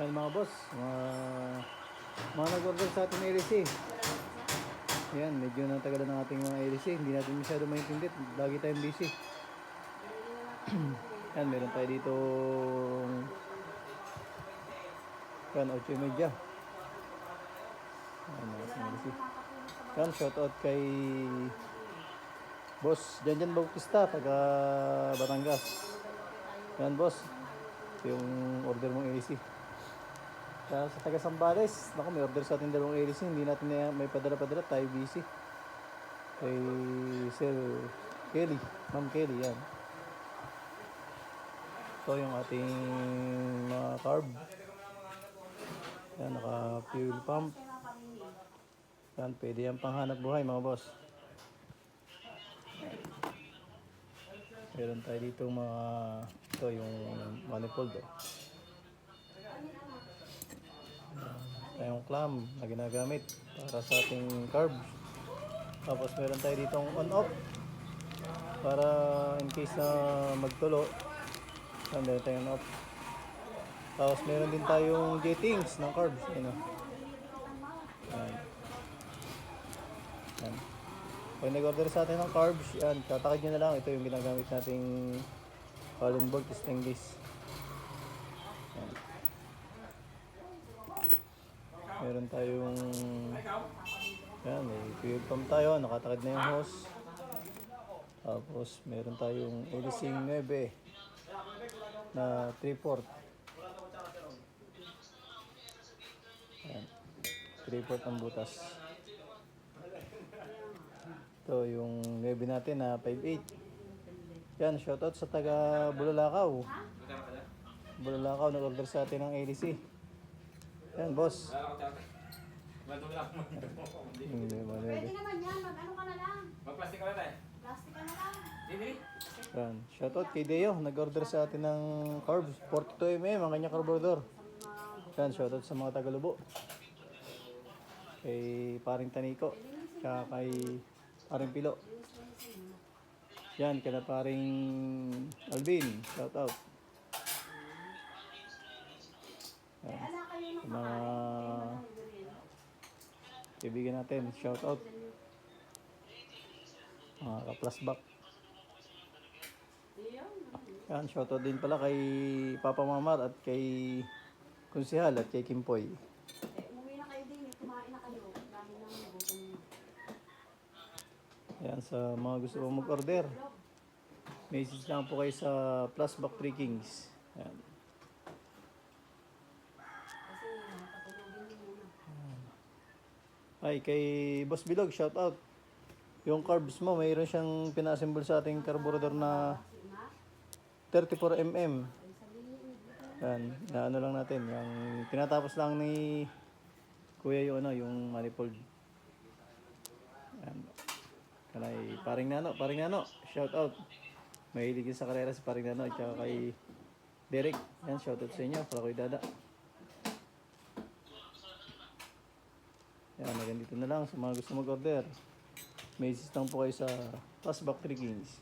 Ayan mga boss, mga, mga nag-order sa ating LC. Ayan, medyo natagalan ng ating mga LC. Hindi natin masyado maintindihan. Lagi tayong busy. Ayan, meron tayo dito Yan, 8 media. Ayan, mga ating LC. Yan, shoutout kay Boss Janjan Bautista, taga Batangas. Yan, boss. Yung order mong AC. Kaya sa taga Sambales, naku, may order sa ating dalawang AC. Hindi natin na may padala-padala. Tayo busy. Kay Sir Kelly. Ma'am Kelly, yan. Ito yung ating mga carb. Yan, naka-fuel pump. Yan, pwede yan panghanap buhay mga boss. Meron tayo dito mga ito yung manifold oh. Tayong clam na ginagamit para sa ating carbs. Tapos meron tayo dito on off para in case na magtulo. Meron tayong on off. Tapos meron din tayong jettings ng carbs. Yan oh. Yan. Yan. Pag nag-order sa atin ng carbs, yan, tatakid nyo na lang. Ito yung ginagamit nating Allen bolt stainless. Meron tayong yan, may fuel pump tayo. Nakatakid na yung hose. Tapos, meron tayong Elising 9 na 3-4. Yan. 3-4 ang butas. Ito yung 9 natin na 5.8. Yan, shoutout sa taga Bulalakaw. Bulalakaw, nag-order sa atin ng ADC. Yan, boss. Hindi mo Pwede naman yan, mag-ano ka na lang. Mag-plastic ka na tayo. Plastic ka na lang. Dili. Yan, shoutout kay Deo. Nag-order sa atin ng carbs. 42mm, ang kanyang carburetor. Yan, shoutout sa mga Tagalubo. Kay paring Taniko. Tsaka kay paring Pilo. Yan, kay paring Alvin. Shoutout. Yan. Ala kayo ng Sa mga kaibigan natin, shout out. Mga ka-plasback. Yan, shout out din pala kay Papa Mamar at kay Kunsihal at kay Kimpoy. Eh, umuwi na kayo din, eh. kumain na kayo. Dami nang nagutom. Yan, sa mga gusto mong mag-order. Message lang po kayo sa Plasback 3 Kings. Yan. Ay, kay Boss Bilog, shout out. Yung carbs mo, mayroon siyang pinassemble sa ating carburetor na 34mm. Yan, na ano lang natin, yung tinatapos lang ni Kuya yung ano, yung manifold. Yan. Kanay, paring nano, paring nano, shout out. Mahilig sa karera si paring nano, at kay Derek. Yan, shout out sa inyo, para kay Dada. Yan, hanggang dito na lang sa mga gusto mag-order. Message lang po kayo sa Passback 3 Kings.